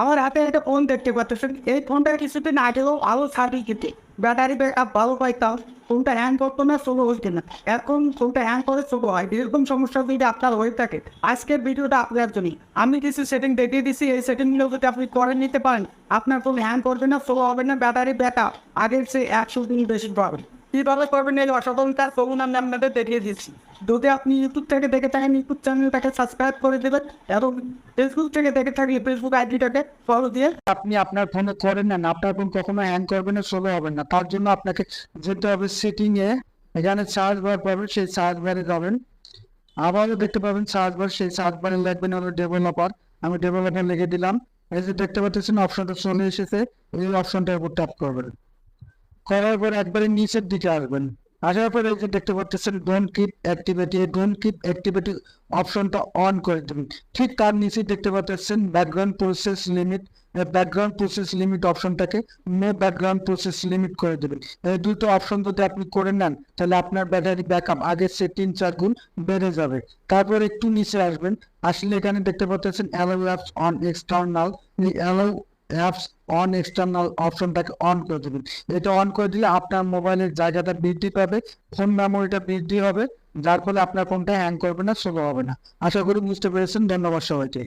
আমার হাতে একটা ফোন দেখতে পাচ্ছেন। এই ফোনটা কিছুদিন আগেও আরও সার্ভিস দিতে ব্যাটারি ব্যাক আপ ভালো পাইতাম, ফোনটা হ্যাং করতো না শুরু হইতে না। এখন ফোনটা হ্যাং করে শুরু হয়। এরকম সমস্যা যদি আপনার হয়ে থাকে, আজকের ভিডিওটা আপনার জন্য আমি কিছু সেটিং দেখিয়ে দিচ্ছি এই সেটিংগুলো যদি আপনি করে নিতে পারেন, আপনার ফোন হ্যাং করবে না শুরু হবে না, ব্যাটারি ব্যাক আপ আগের চেয়ে একশো দিন বেশি পাবেন। কীভাবে করবেন এই অসাধারণ কাজ তখন আমি আপনাদের দেখিয়ে দিচ্ছি। যদি আপনি ইউটিউব থেকে দেখে থাকেন ইউটিউব চ্যানেলটাকে সাবস্ক্রাইব করে দেবেন এবং ফেসবুক থেকে দেখে থাকলে ফেসবুক আইডিটাকে ফলো দিয়ে আপনি আপনার ফোনে করেন না আপনার ফোন কখনো হ্যাং করবে না স্লো হবে না। তার জন্য আপনাকে যেতে হবে সেটিং এ। এখানে চার্জ বার পাবেন, সেই চার্জ বারে যাবেন। আবারও দেখতে পাবেন চার্জ বার সেই চার্জ বারে লিখবেন হলো ডেভেলপার আমি ডেভেলপার লিখে দিলাম। এই যে দেখতে পাচ্ছেন অপশনটা চলে এসেছে। এই অপশনটার উপর ট্যাপ করবেন। করার পর একবারে নিচের দিকে আসবেন। আসার পরে এই যে দেখতে পাচ্ছেন don't keep activity don't keep activity অপশনটা অন করে দেবেন। ঠিক তার নিচে দেখতে পাচ্ছেন background process limit background process limit অপশনটাকে মে ব্যাকগ্রাউন্ড প্রসেস লিমিট করে দেবেন। এই দুটো অপশন যদি আপনি করে নেন, তাহলে আপনার ব্যাটারি ব্যাকআপ আগের সে তিন চার গুণ বেড়ে যাবে। তারপর একটু নিচে আসবেন, আসলে এখানে দেখতে পাচ্ছেন allow apps on external allow apps on external অপশনটাকে on করে দেবেন। এটা অন করে দিলে আপনার মোবাইলের জায়গাটা বৃদ্ধি পাবে ফোন মেমোরিটা বৃদ্ধি হবে, যার ফলে আপনার ফোনটা হ্যাং করবে না স্লো হবে না। আশা করি বুঝতে পেরেছেন। ধন্যবাদ সবাইকে।